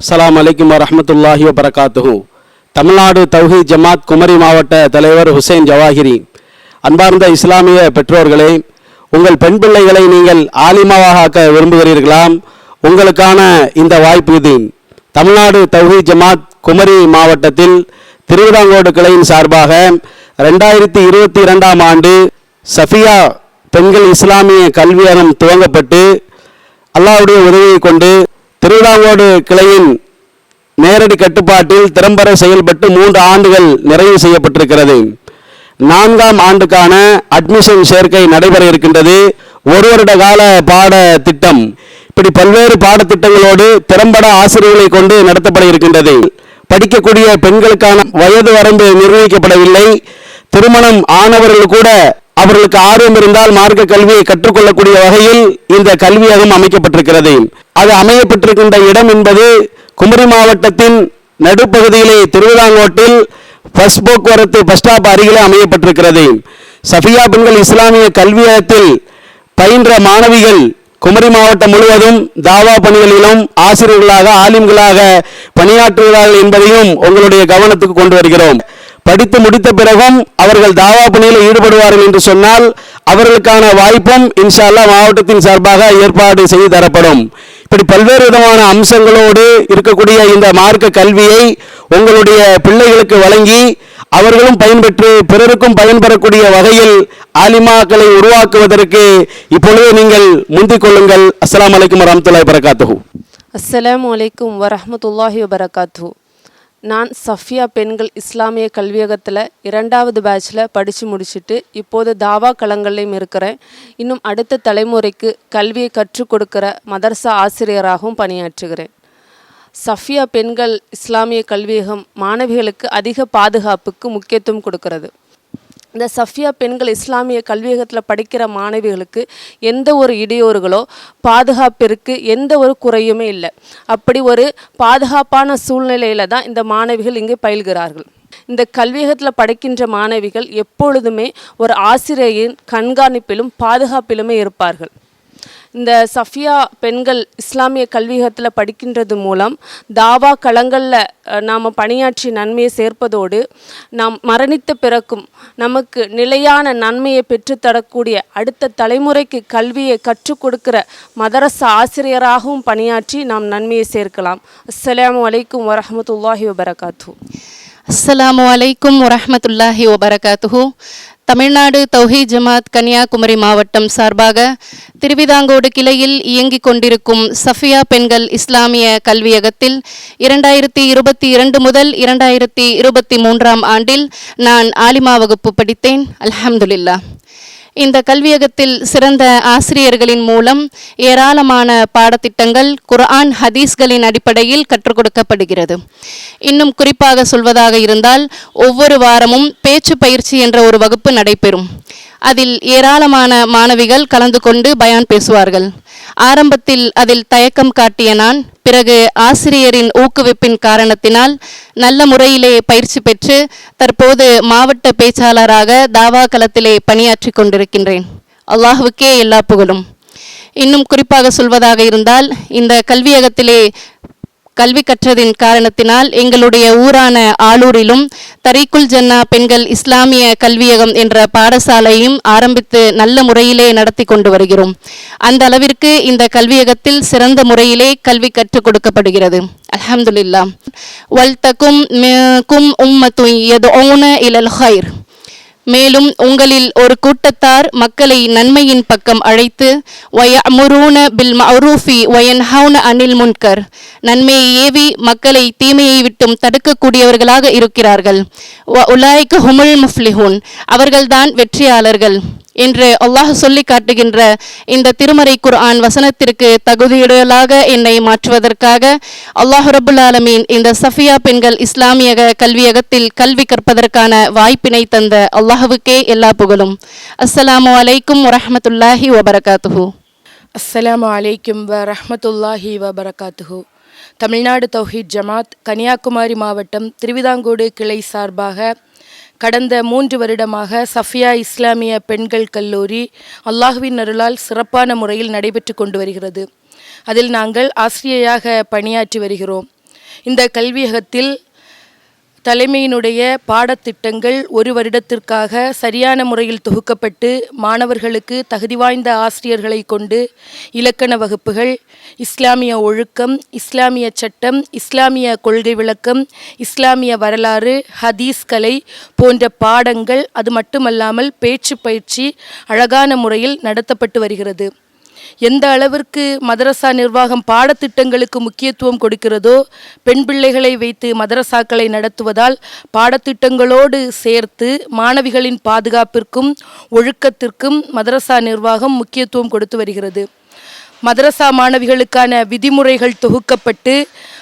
அஸ்லாம் அலைக்கும் வரமத்துல்லாஹி வபரகாத்துஹு தமிழ்நாடு தௌஹி ஜமாத் குமரி மாவட்ட தலைவர் ஹுசைன் ஜவாஹிரி அன்பார்ந்த இஸ்லாமிய பெற்றோர்களே உங்கள் பெண் பிள்ளைகளை நீங்கள் ஆலிமாவாக ஆக்க விரும்புகிறீர்களாம் உங்களுக்கான இந்த வாய்ப்பு இது. தமிழ்நாடு தௌஹி ஜமாத் குமரி மாவட்டத்தில் திருவிதாங்கோடு கிளையின் சார்பாக ரெண்டாயிரத்தி இருபத்தி இரண்டாம் ஆண்டு சஃபியா பெண்கள் இஸ்லாமிய கல்வியகம் துவங்கப்பட்டு அல்லாவுடைய உதவியை கொண்டு திருவிழாங்கோடு கிளையின் நேரடி கட்டுப்பாட்டில் திறம்பட செயல்பட்டு மூன்று ஆண்டுகள் நிறைவு செய்யப்பட்டிருக்கிறது. நான்காம் ஆண்டுக்கான அட்மிஷன் சேர்க்கை நடைபெற இருக்கின்றது. ஒரு வருட கால பாட திட்டம் இப்படி பல்வேறு பாடத்திட்டங்களோடு திறம்பட ஆசிரியர்களை கொண்டு நடத்தப்பட இருக்கின்றது. படிக்கக்கூடிய பெண்களுக்கான வயது வரம்பு நிர்ணயிக்கப்படவில்லை. திருமணம் ஆனவர்கள் கூட அவர்களுக்கு ஆர்வம் இருந்தால் மார்க்க கல்வியை கற்றுக்கொள்ளக்கூடிய வகையில் இந்த கல்வியகம் அமைக்கப்பட்டிருக்கிறது. அது அமையப்பட்டிருக்கின்ற இடம் என்பது குமரி மாவட்டத்தின் நடுப்பகுதியிலே திருவிதாங்கோட்டில் பஸ் போக்குவரத்து பஸ் ஸ்டாப் அருகிலே அமையப்பட்டிருக்கிறது. சஃபியா பெண்கள் இஸ்லாமிய கல்வியகத்தில் பயின்ற மாணவிகள் குமரி மாவட்டம் முழுவதும் தாவா பணிகளிலும் ஆசிரியர்களாக ஆலிம்களாக பணியாற்றுகிறார்கள் என்பதையும் உங்களுடைய கவனத்துக்கு கொண்டு வருகிறோம். படித்து முடித்த பிறகும் அவர்கள் தாவா பணியில் ஈடுபடுவார்கள் என்று சொன்னால் அவர்களுக்கான வாய்ப்பும் இன்ஷா அல்லாஹ் மாவட்டத்தின் சார்பாக ஏற்பாடு செய்து தரப்படும். இப்படி பல்வேறு விதமான அம்சங்களோடு இருக்கக்கூடிய இந்த மார்க்க கல்வியை உங்களுடைய பிள்ளைகளுக்கு வழங்கி அவர்களும் பயன்பெற்று பிறருக்கும் பயன்பெறக்கூடிய வகையில் ஆலிமாக்களை உருவாக்குவதற்கு இப்பொழுது நீங்கள் முந்திக் கொள்ளுங்கள். அஸ்லாம் அலைக்கும் வரஹ்மத்துல்லாஹி வரகாத்து அஸ்லாம் வலைக்கும் வரமத்துல்லாஹி வரகாத்து நான் சஃபியா பெண்கள் இஸ்லாமிய கல்வியகத்தில் இரண்டாவது பேட்சில் படித்து முடிச்சுட்டு இப்போது தாவா களங்கள்லையும் இருக்கிறேன். இன்னும் அடுத்த தலைமுறைக்கு கல்வியை கற்றுக் கொடுக்கிற மதரசா ஆசிரியராகவும் பணியாற்றுகிறேன். சஃபியா பெண்கள் இஸ்லாமிய கல்வியகம் மாணவிகளுக்கு அதிக பாதுகாப்புக்கு முக்கியத்துவம் கொடுக்கிறது. இந்த சஃபியா பெண்கள் இஸ்லாமிய கல்வியகத்தில் படிக்கிற மாணவிகளுக்கு எந்த ஒரு இடையூறுகளோ பாதுகாப்பிற்கு எந்த ஒரு குறையுமே இல்லை. அப்படி ஒரு பாதுகாப்பான சூழ்நிலையில தான் இந்த மாணவிகள் இங்கே பயில்கிறார்கள். இந்த கல்வியகத்தில் படிக்கின்ற மாணவிகள் எப்பொழுதுமே ஒரு ஆசிரியரின் கண்காணிப்பிலும் பாதுகாப்பிலுமே இருப்பார்கள். இந்த சஃபியா பெண்கள் இஸ்லாமிய கல்வியகத்தில் படிக்கின்றது மூலம் தாவா களங்களில் நாம் பணியாற்றி நன்மையை சேர்ப்பதோடு நாம் மரணித்த பிறக்கும் நமக்கு நிலையான நன்மையை பெற்றுத்தரக்கூடிய அடுத்த தலைமுறைக்கு கல்வியை கற்றுக் கொடுக்கிற மதரச ஆசிரியராகவும் பணியாற்றி நாம் நன்மையை சேர்க்கலாம். அஸ்ஸலாமு அலைக்கும் வரமத்துல்லாஹி வபரகாத்து அஸ்ஸலாமு அலைக்கும் வரமத்துல்லாஹி வபரகாத்து தமிழ்நாடு தௌஹி ஜமாத் கன்னியாகுமரி மாவட்டம் சார்பாக திருவிதாங்கோடு கிளையில் இயங்கிக் கொண்டிருக்கும் சஃபியா பெண்கள் இஸ்லாமிய கல்வியகத்தில் இரண்டாயிரத்தி இருபத்தி இரண்டு முதல் இரண்டாயிரத்தி இருபத்தி மூன்றாம் ஆண்டில் நான் ஆலிமா வகுப்பு படித்தேன். அல்ஹம்துலில்லாஹ் இந்த கல்வியகத்தில் சிறந்த ஆசிரியர்களின் மூலம் ஏராளமான பாடத்திட்டங்கள் குர்ஆன் ஹதீஸ்களின் அடிப்படையில் கற்றுக் கொடுக்கப்படுகிறது. இன்னும் குறிப்பாக சொல்வதாக இருந்தால் ஒவ்வொரு வாரமும் பேச்சு பயிற்சி என்ற ஒரு வகுப்பு நடைபெறும். அதில் ஏராளமான மாணவிகள் கலந்து கொண்டு பயான் பேசுவார்கள். ஆரம்பத்தில் அதில் தயக்கம் காட்டிய நான் பிறகு ஆசிரியரின் ஊக்குவிப்பின் காரணத்தினால் நல்ல முறையிலே பயிற்சி பெற்று தற்போது மாவட்ட பேச்சாளராக தாவா களத்திலே பணியாற்றி கொண்டிருக்கின்றேன். அல்லாஹுக்கே எல்லா புகழும். இன்னும் குறிப்பாக சொல்வதாக இருந்தால் இந்த கல்வியகத்திலே கல்வி கற்றதின் காரணத்தினால் எங்களுடைய ஊரான ஆலூரிலும் தரீக்குல் ஜன்னா பெண்கள் இஸ்லாமிய கல்வியகம் என்ற பாடசாலையும் ஆரம்பித்து நல்ல முறையிலே நடத்தி கொண்டு வருகிறோம். அந்த அளவிற்கு இந்த கல்வியகத்தில் சிறந்த முறையிலே கல்வி கற்றுக் கொடுக்கப்படுகிறது. அலமதுல்லா வல் தக்கும் கும் உம்மத்து இலல் ஹைர். மேலும் உங்களில் ஒரு கூட்டத்தார் மக்களை நன்மையின் பக்கம் அழைத்து வயமுரூன பில் மஅரூஃபி வயன்ஹவுன அனில் முன்கர். நன்மையை ஏவி மக்களை தீமையை விட்டும் தடுக்கக்கூடியவர்களாக இருக்கிறார்கள். வ உலாய்க்கு ஹுமுல் முஃப்லிஹூன். அவர்கள்தான் வெற்றியாளர்கள். என்று அல்லாஹ் சொல்லி காட்டுகின்ற இந்த திருமறை குர்ஆன் வசனத்திற்கு தகுதியிடலாக என்னை மாற்றுவதற்காக அல்லாஹ் ரபுல் ஆலமீன் இந்த சஃபியா பெண்கள் இஸ்லாமிய கல்வியகத்தில் கல்வி கற்பதற்கான வாய்ப்பினை தந்த அல்லாஹுவுக்கே எல்லா புகழும். அஸ்ஸலாமு அலைக்கும் வரஹமத்துல்லாஹி வபரகாத்துஹு. அஸ்ஸலாமு அலைக்கும் வ ரஹ்மத்துல்லாஹி வ பரகாத்துஹு தமிழ்நாடு தௌஹீத் ஜமாத் கன்னியாகுமரி மாவட்டம் திருவிதாங்கோடு கிளை சார்பாக கடந்த மூன்று வருடமாக சஃபியா இஸ்லாமிய பெண்கள் கல்லூரி அல்லாஹுவின் அருளால் சிறப்பான முறையில் நடைபெற்று கொண்டு வருகிறது. அதில் நாங்கள் ஆசிரியையாக பணியாற்றி வருகிறோம். இந்த கல்வியகத்தில் தலைமையினுடைய பாடத்திட்டங்கள் ஒரு வருடத்திற்காக சரியான முறையில் தொகுக்கப்பட்டு மாணவர்களுக்கு தகுதி வாய்ந்த ஆசிரியர்களை கொண்டு இலக்கண வகுப்புகள் இஸ்லாமிய ஒழுக்கம் இஸ்லாமிய சட்டம் இஸ்லாமிய கொள்கை விளக்கம் இஸ்லாமிய வரலாறு ஹதீஸ் கலை போன்ற பாடங்கள் அது மட்டுமல்லாமல் பேச்சு பயிற்சி அழகான முறையில் நடத்தப்பட்டு வருகிறது. எந்த அளவிற்கு மதரசா நிர்வாகம் பாடத்திட்டங்களுக்கு முக்கியத்துவம் கொடுக்கிறதோ பெண் பிள்ளைகளை வைத்து மதரசாக்களை நடத்துவதால் பாடத்திட்டங்களோடு சேர்த்து மாணவிகளின் பாதுகாப்பிற்கும் ஒழுக்கத்திற்கும் மதரசா நிர்வாகம் முக்கியத்துவம் கொடுத்து வருகிறது. மதரசா மாணவிகளுக்கான விதிமுறைகள் தொகுக்கப்பட்டு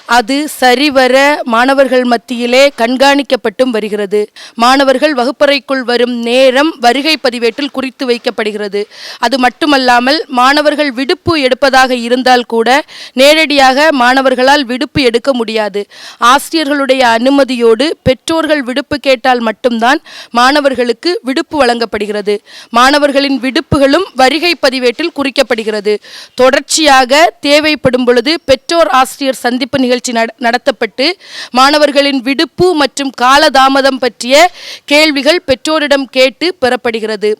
அது சரிவர மாணவர்கள் மத்தியிலே கண்காணிக்கப்பட்டும் வருகிறது. மாணவர்கள் வகுப்பறைக்குள் வரும் நேரம் வருகை பதிவேட்டில் குறித்து வைக்கப்படுகிறது. அது மட்டுமல்லாமல் மாணவர்கள் விடுப்பு எடுப்பதாக இருந்தால் கூட நேரடியாக மாணவர்களால் விடுப்பு எடுக்க முடியாது. ஆசிரியர்களுடைய அனுமதியோடு பெற்றோர்கள் விடுப்பு கேட்டால் மட்டும்தான் மாணவர்களுக்கு விடுப்பு வழங்கப்படுகிறது. மாணவர்களின் விடுப்புகளும் வருகை பதிவேட்டில் குறிக்கப்படுகிறது. தொடர்ச்சியாக தேவைப்படும் பொழுது பெற்றோர் ஆசிரியர் சந்திப்பு நிகழ்ச்சி நிகழ்ச்சி நடத்தப்பட்டு மாணவர்களின் விடுப்பு மற்றும் காலதாமதம் பற்றிய கேள்விகள் பெற்றோரிடம் கேட்டு பெறப்படுகிறது.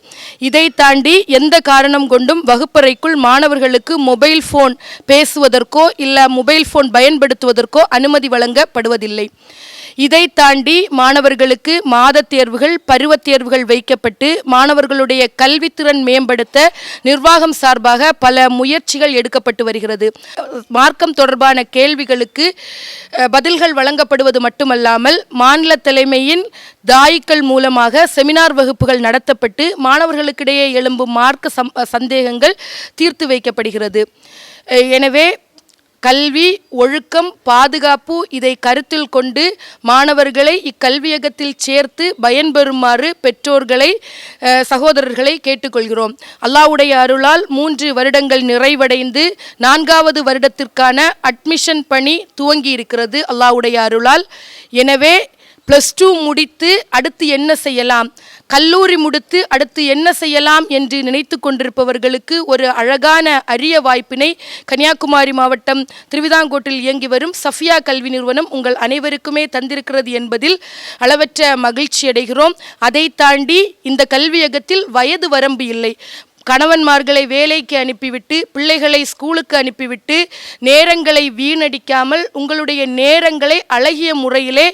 இதை தாண்டி எந்த காரணம் கொண்டும் வகுப்பறைக்குள் மாணவர்களுக்கு மொபைல் ஃபோன் பேசுவதற்கோ இல்லை மொபைல் ஃபோன் பயன்படுத்துவதற்கோ அனுமதி வழங்கப்படுவதில்லை. இதை தாண்டி மாணவர்களுக்கு மாதத் தேர்வுகள் பருவத் தேர்வுகள் வைக்கப்பட்டு மாணவர்களுடைய கல்வித்திறன் மேம்படுத்த நிர்வாகம் சார்பாக பல முயற்சிகள் எடுக்கப்பட்டு வருகிறது. மார்க்கம் தொடர்பான கேள்விகளுக்கு அஹ், பதில்கள் வழங்கப்படுவது மட்டுமல்லாமல் மாநில தலைமையின் தாய்க்கள் மூலமாக செமினார் வகுப்புகள் நடத்தப்பட்டு மாணவர்களுக்கிடையே எழும்பும் மார்க்க சந்தேகங்கள் தீர்த்து வைக்கப்படுகிறது. எனவே கல்வி ஒழுக்கம் பாதுகாப்பு இதை கருத்தில் கொண்டு மாணவர்களை இக்கல்வியகத்தில் சேர்த்து பயன்பெறுமாறு பெற்றோர்களை சகோதரர்களை கேட்டுக்கொள்கிறோம். அல்லாவுடைய அருளால் மூன்று வருடங்கள் நிறைவடைந்து நான்காவது வருடத்திற்கான அட்மிஷன் பணி துவங்கி இருக்கிறது அல்லாஹ்வுடைய அருளால். எனவே ப்ளஸ் டூ முடித்து அடுத்து என்ன செய்யலாம்? கல்லூரி முடித்து அடுத்து என்ன செய்யலாம் என்று நினைத்து கொண்டிருப்பவர்களுக்கு ஒரு அழகான அரிய வாய்ப்பினை கன்னியாகுமரி மாவட்டம் திருவிதாங்கோட்டில் இயங்கி வரும் சஃபியா கல்வி நிறுவனம் உங்கள் அனைவருக்குமே தந்திருக்கிறது என்பதில் அளவற்ற மகிழ்ச்சி அடைகிறோம் அதை தாண்டி இந்த கல்வியகத்தில் வயது வரம்பு இல்லை. கணவன்மார்களை வேலைக்கு அனுப்பிவிட்டு பிள்ளைகளை ஸ்கூலுக்கு அனுப்பிவிட்டு நேரங்களை வீணடிக்காமல் உங்களுடைய நேரங்களை அழகிய முறையிலே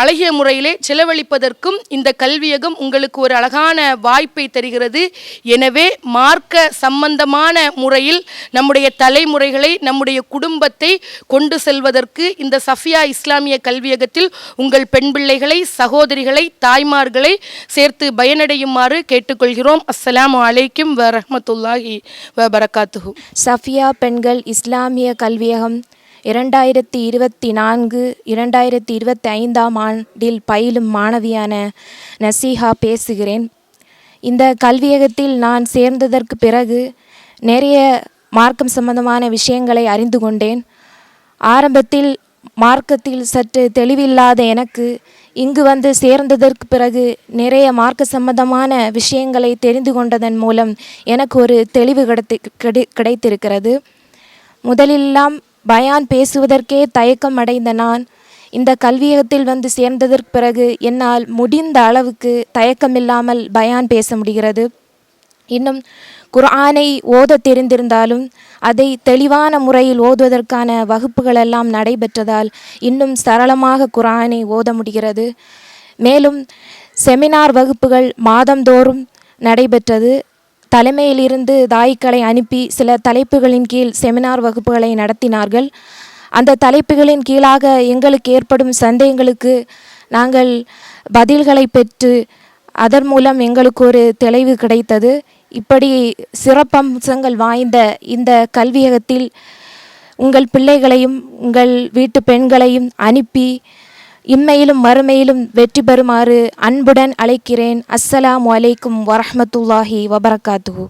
அழகிய முறையிலே செலவழிப்பதற்கும் இந்த கல்வியகம் உங்களுக்கு ஒரு அழகான வாய்ப்பை தருகிறது. எனவே மார்க்க சம்பந்தமான முறையில் நம்முடைய தலைமுறைகளை நம்முடைய குடும்பத்தை கொண்டு செல்வதற்கு இந்த சஃபியா இஸ்லாமிய கல்வியகத்தில் உங்கள் பெண் பிள்ளைகளை சகோதரிகளை தாய்மார்களை சேர்த்து பயனடையுமாறு கேட்டுக்கொள்கிறோம். அஸ்ஸலாமு அலைக்கும் வ ரஹமத்துல்லாஹி வ பரகாத்துஹு சஃபியா பெண்கள் இஸ்லாமிய கல்வியகம் இரண்டாயிரத்தி இருபத்தி நான்கு இரண்டாயிரத்தி இருபத்தி ஐந்தாம் ஆண்டில் பயிலும் மாணவியான நசீஹா பேசுகிறேன். இந்த கல்வியகத்தில் நான் சேர்ந்ததற்கு பிறகு நிறைய மார்க்கம் சம்பந்தமான விஷயங்களை அறிந்து கொண்டேன். ஆரம்பத்தில் மார்க்கத்தில் சற்று தெளிவில்லாத எனக்கு இங்கு வந்து சேர்ந்ததற்கு பிறகு நிறைய மார்க்க சம்பந்தமான விஷயங்களை தெரிந்து கொண்டதன் மூலம் எனக்கு ஒரு தெளிவு கிடைத்து கிடை கிடைத்திருக்கிறது. முதலெல்லாம் பயான் பேசுவதற்கே தயக்கம் அடைந்த நான் இந்த கல்வியகத்தில் வந்து சேர்ந்ததற்கு பிறகு என்னால் முடிந்த அளவுக்கு தயக்கமில்லாமல் பயான் பேச முடிகிறது. இன்னும் குர்ஆனை ஓத தெரிந்திருந்தாலும் அதை தெளிவான முறையில் ஓதுவதற்கான வகுப்புகள் எல்லாம் நடைபெற்றதால் இன்னும் சரளமாக குர்ஆனை ஓத முடிகிறது. மேலும் செமினார் வகுப்புகள் மாதந்தோறும் நடைபெற்றது. தலைமையிலிருந்து தாய்க்களை அனுப்பி சில தலைப்புகளின் கீழ் செமினார் வகுப்புகளை நடத்தினார்கள். அந்த தலைப்புகளின் கீழாக எங்களுக்கு ஏற்படும் சந்தேகங்களுக்கு நாங்கள் பதில்களை பெற்று அதன் மூலம் எங்களுக்கு ஒரு தெளிவு கிடைத்தது. இப்படி சிறப்பம்சங்கள் வாய்ந்த இந்த கல்வியகத்தில் உங்கள் பிள்ளைகளையும் உங்கள் வீட்டு பெண்களையும் அனுப்பி இம்மையிலும் மறுமையிலும் வெற்றி பெறுமாறு அன்புடன் அழைக்கிறேன். அஸ்ஸலாம் அலைக்கும் வரமத்துல்லாஹி வபரகாத்து